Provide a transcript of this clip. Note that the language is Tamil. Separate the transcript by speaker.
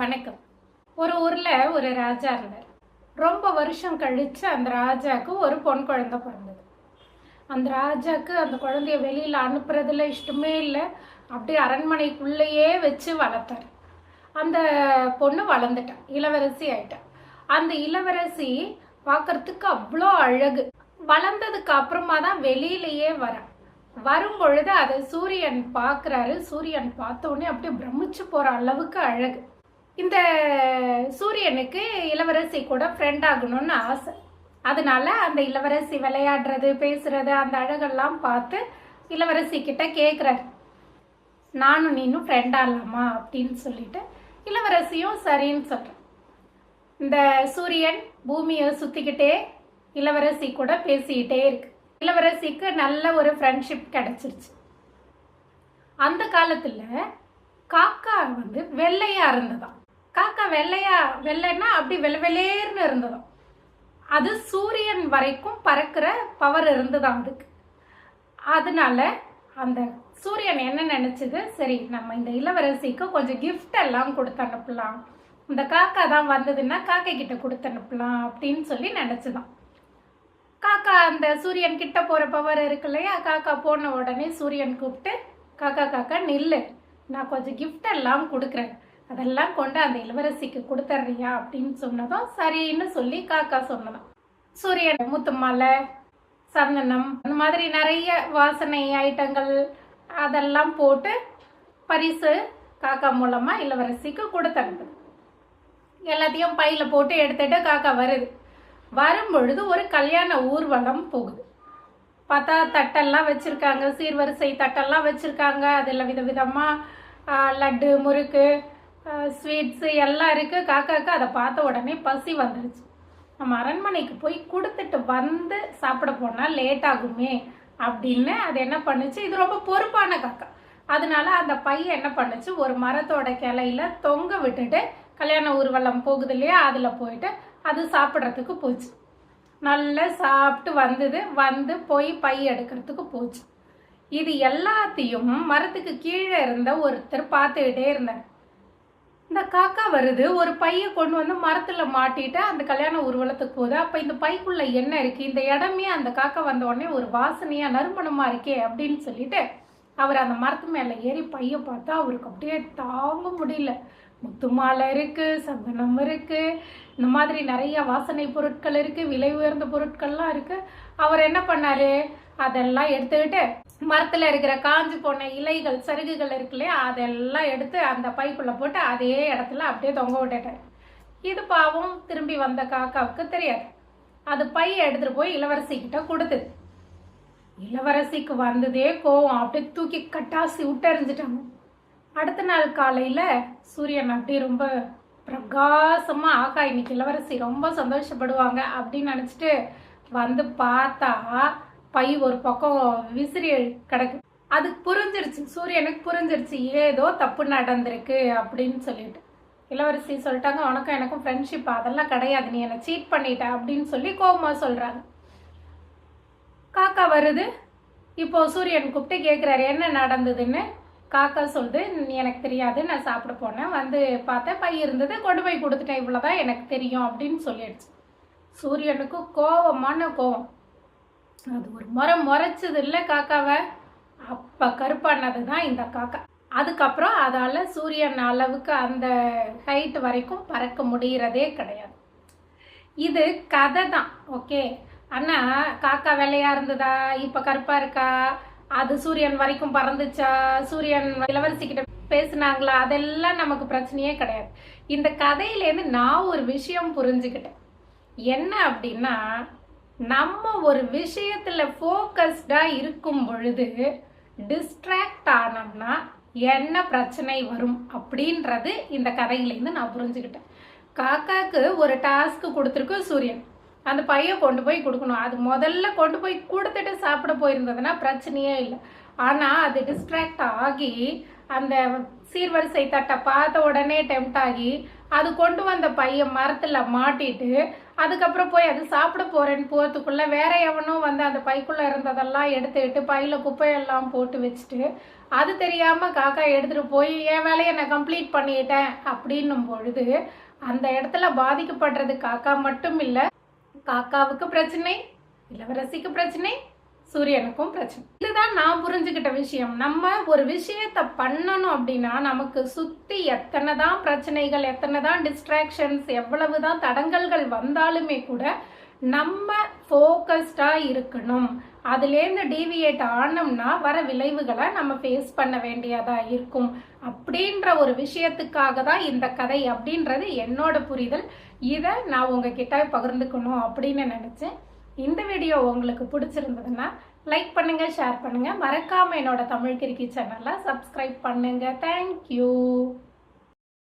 Speaker 1: வணக்கம் ஒரு ஊரில் ஒரு ராஜா இருந்தார் ரொம்ப வருஷம் கழித்து அந்த ராஜாவுக்கு ஒரு பொன் குழந்தை பிறந்தது அந்த ராஜாவுக்கு அந்த குழந்தைய வெளியில் அனுப்புறதுல இஷ்டமே இல்லை அப்படியே அரண்மனைக்குள்ளேயே வச்சு வளர்த்தார் அந்த பொண்ணு வளர்ந்துட்டான் இளவரசி ஆயிட்டான் அந்த இளவரசி பார்க்கறதுக்கு அவ்வளோ அழகு வளர்ந்ததுக்கு அப்புறமா தான் வெளியிலேயே வர வரும் பொழுது அதை சூரியன் பார்க்குறாரு சூரியன் பார்த்தோன்னே அப்படியே பிரமிச்சு போகிற அளவுக்கு அழகு இந்த சூரியனுக்கு இளவரசி கூட ஃப்ரெண்ட் ஆகணும்னு ஆசை அதனால அந்த இளவரசி விளையாடுறது பேசுறது அந்த அழகெல்லாம் பார்த்து இளவரசி கிட்ட கேட்குறாரு நானும் நீனும் ஃப்ரெண்ட் ஆகலாமா அப்படின்னு சொல்லிட்டு இளவரசியும் சரின்னு சொல்கிறேன் இந்த சூரியன் பூமியை சுற்றிக்கிட்டே இளவரசி கூட பேசிக்கிட்டே இருக்கு இளவரசிக்கு நல்ல ஒரு ஃப்ரெண்ட்ஷிப் கிடச்சிருச்சு அந்த காலத்தில் காக்கா வந்து வெள்ளையாக இருந்ததான் காக்கா வெள்ளையா வெள்ளைன்னா அப்படி வெள்ள வெளியேர்னு இருந்ததும் அது சூரியன் வரைக்கும் பறக்கிற பவர் இருந்ததாம் அதுக்கு அதனால அந்த சூரியன் என்ன நினைச்சது சரி நம்ம இந்த இளவரசிக்கு கொஞ்சம் கிஃப்ட் எல்லாம் கொடுத்து அனுப்பலாம் இந்த காக்கா தான் வந்ததுன்னா காக்கை கிட்ட கொடுத்து அனுப்பலாம் அப்படின்னு சொல்லி நினச்சிதான் காக்கா அந்த சூரியன் கிட்ட போகிற பவர் இருக்கு இல்லையா காக்கா போன உடனே சூரியன் கூப்பிட்டு காக்கா காக்கா நில்லு நான் கொஞ்சம் கிஃப்ட் எல்லாம் கொடுக்குறேன் அதெல்லாம் கொண்டு அந்த இளவரசிக்கு கொடுத்துட்றியா அப்படின்னு சொன்னதும் சரின்னு சொல்லி காக்கா சொன்னதும் சூரியன் முத்து மலை சந்தனம் அந்த மாதிரி நிறைய வாசனை ஐட்டங்கள் அதெல்லாம் போட்டு பரிசு காக்கா மூலமாக இளவரசிக்கு கொடுத்தனுப்புது எல்லாத்தையும் பையில் போட்டு எடுத்துட்டு காக்கா வருது வரும்பொழுது ஒரு கல்யாண ஊர்வலம் போகுது பார்த்தா தட்டெல்லாம் வச்சுருக்காங்க சீர்வரிசை தட்டெல்லாம் வச்சுருக்காங்க அதில் விதவிதமாக லட்டு முறுக்கு ஸ்வீட்ஸு எல்லாம் இருக்குது காக்காவுக்கு அதை பார்த்த உடனே பசி வந்துடுச்சு நம்ம அரண்மனைக்கு போய் கொடுத்துட்டு வந்து சாப்பிட போனால் லேட் ஆகுமே அப்படின்னு அது என்ன பண்ணுச்சு இது ரொம்ப பொறுப்பான காக்கா அதனால அந்த பையன் என்ன பண்ணுச்சு ஒரு மரத்தோட கிளையில தொங்க விட்டுட்டு கல்யாண ஊர்வலம் போகுது இல்லையா அதில் போயிட்டு அது சாப்பிட்றதுக்கு போச்சு நல்லா சாப்பிட்டு வந்தது வந்து போய் பை எடுக்கிறதுக்கு போச்சு இது எல்லாத்தையும் மரத்துக்கு கீழே இருந்த ஒருத்தர் பார்த்துக்கிட்டே இருந்தார் இந்த காக்கா வருது ஒரு பையை கொண்டு வந்து மரத்தில் மாட்டிட்டு அந்த கல்யாண ஊர்வலத்துக்கு போகுது அப்போ இந்த பைக்குள்ள என்ன இருக்குது இந்த இடமே அந்த காக்கா வந்த உடனே ஒரு வாசனையாக நறுமணமாக இருக்கே அப்படின்னு சொல்லிட்டு அவர் அந்த மரத்து மேலே ஏறி பையை பார்த்தா அவருக்கு அப்படியே தாங்க முடியல முத்து மாலை இருக்குது சந்தனம் இருக்குது இந்த மாதிரி நிறைய வாசனை பொருட்கள் இருக்குது விலை உயர்ந்த பொருட்கள்லாம் இருக்குது அவர் என்ன பண்ணார் அதெல்லாம் எடுத்துக்கிட்டு மரத்தில் இருக்கிற காஞ்சு போன இலைகள் சருகுகள் இருக்கு அதெல்லாம் எடுத்து அந்த பைக்குள்ளே போட்டு அதே இடத்துல அப்படியே தொங்க விட்டுட்டேன் இது பாவம் திரும்பி வந்த காக்காவுக்கு தெரியாது அது பையை எடுத்துகிட்டு போய் இளவரசிக்கிட்ட கொடுத்தது இளவரசிக்கு வந்ததே கோவம் அப்படியே தூக்கி கட்டாசி விட்டறிஞ்சிட்டாங்க அடுத்த நாள் காலையில் சூரியன் அப்படியே ரொம்ப பிரகாசமாக ஆகா இன்னைக்கு இளவரசி ரொம்ப சந்தோஷப்படுவாங்க அப்படின்னு நினச்சிட்டு வந்து பார்த்தா பை ஒரு பக்கம் விசிறி கிடக்கு அதுக்கு புரிஞ்சிருச்சு சூரியனுக்கு புரிஞ்சிருச்சு ஏதோ தப்பு நடந்திருக்கு அப்படின்னு சொல்லிட்டு இளவரசி சொல்லிட்டாங்க உனக்கும் எனக்கும் ஃப்ரெண்ட்ஷிப் அதெல்லாம் கிடையாது நீ என்னை சீட் பண்ணிட்ட அப்படின்னு சொல்லி கோபமா சொல்கிறாங்க காக்கா வருது இப்போ சூரியன் கூப்பிட்டு கேட்குறாரு என்ன நடந்ததுன்னு காக்கா சொல்லுது எனக்கு தெரியாது நான் சாப்பிட போனேன் வந்து பார்த்தேன் பை இருந்தது கொண்டு போய் கொடுத்துட்டேன் இவ்வளோதான் எனக்கு தெரியும் அப்படின்னு சொல்லிடுச்சு சூரியனுக்கு கோபமான கோபம் அது ஒரு முறை முறைச்சது இல்லை காக்காவை அப்போ கருப்பானது தான் இந்த காக்கா அதுக்கப்புறம் அதால் சூரியன் அளவுக்கு அந்த ஹைட் வரைக்கும் பறக்க முடிகிறதே கிடையாது இது கதை தான் ஓகே ஆனா காக்கா வெள்ளையா இருந்ததா இப்போ கருப்பாக இருக்கா அது சூரியன் வரைக்கும் பறந்துச்சா சூரியன் இளவரசிக்கிட்ட பேசுனாங்களா அதெல்லாம் நமக்கு பிரச்சனையே கிடையாது இந்த கதையிலேருந்து நான் ஒரு விஷயம் புரிஞ்சுக்கிட்டேன் என்ன அப்படின்னா நம்ம ஒரு விஷயத்தில் ஃபோக்கஸ்டாக இருக்கும் பொழுது டிஸ்ட்ராக்ட் ஆனோம்னா என்ன பிரச்சனை வரும் அப்படின்றது இந்த கதையிலேருந்து நான் புரிஞ்சுக்கிட்டேன் காக்காவுக்கு ஒரு டாஸ்க்கு கொடுத்துருக்கோம் சூரியன் அந்த பையன் கொண்டு போய் கொடுக்கணும் அது முதல்ல கொண்டு போய் கொடுத்துட்டு சாப்பிட போயிருந்ததுன்னா பிரச்சனையே இல்லை ஆனால் அது டிஸ்ட்ராக்ட் ஆகி அந்த சீர்வரிசை தட்டை பார்த்த உடனே டெம்ட் ஆகி அது கொண்டு வந்த பையன் மரத்தில் மாட்டிட்டு அதுக்கப்புறம் போய் அது சாப்பிட போகிறேன்னு போகிறதுக்குள்ளே வேற எவனும் வந்து அந்த பைக்குள்ளே இருந்ததெல்லாம் எடுத்துக்கிட்டு பையில் குப்பையெல்லாம் போட்டு வச்சுட்டு அது தெரியாமல் காக்கா எடுத்துகிட்டு போய் என் வேலையை நான் கம்ப்ளீட் பண்ணிட்டேன் அப்படின்னும் பொழுது அந்த இடத்துல பாதிக்கப்படுறது காக்கா மட்டும் இல்லை காக்காவுக்கு பிரச்சனை இளவரசிக்கு பிரச்சனை சூரியனுக்கும் பிரச்சனை இதுதான் நான் புரிஞ்சுக்கிட்ட விஷயம் நம்ம ஒரு விஷயத்த பண்ணணும் அப்படின்னா நமக்கு சுத்தி எத்தனை தான் பிரச்சனைகள் எத்தனை தான் டிஸ்ட்ராக்ஷன்ஸ் எவ்வளவு தான் தடங்கல்கள் வந்தாலுமே கூட நம்ம ஃபோக்கஸ்டாக இருக்கணும் அதுலேருந்து டீவியேட் ஆனோம்னா வர விளைவுகளை நம்ம ஃபேஸ் பண்ண வேண்டியதாக இருக்கும் அப்படின்ற ஒரு விஷயத்துக்காக தான் இந்த கதை அப்படின்றது என்னோட புரிதல் இதை நான் உங்ககிட்ட பகிர்ந்துக்கணும் அப்படின்னு நினச்சேன் இந்த வீடியோ உங்களுக்கு பிடிச்சிருந்ததுன்னா லைக் பண்ணுங்கள் ஷேர் பண்ணுங்கள் மறக்காமல் என்னோட தமிழ் கிரிக்கி சேனலை சப்ஸ்கிரைப் பண்ணுங்கள் தேங்க்யூ